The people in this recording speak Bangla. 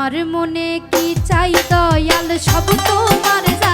আমার মনে কি চাই দয়াল সব তোমার যা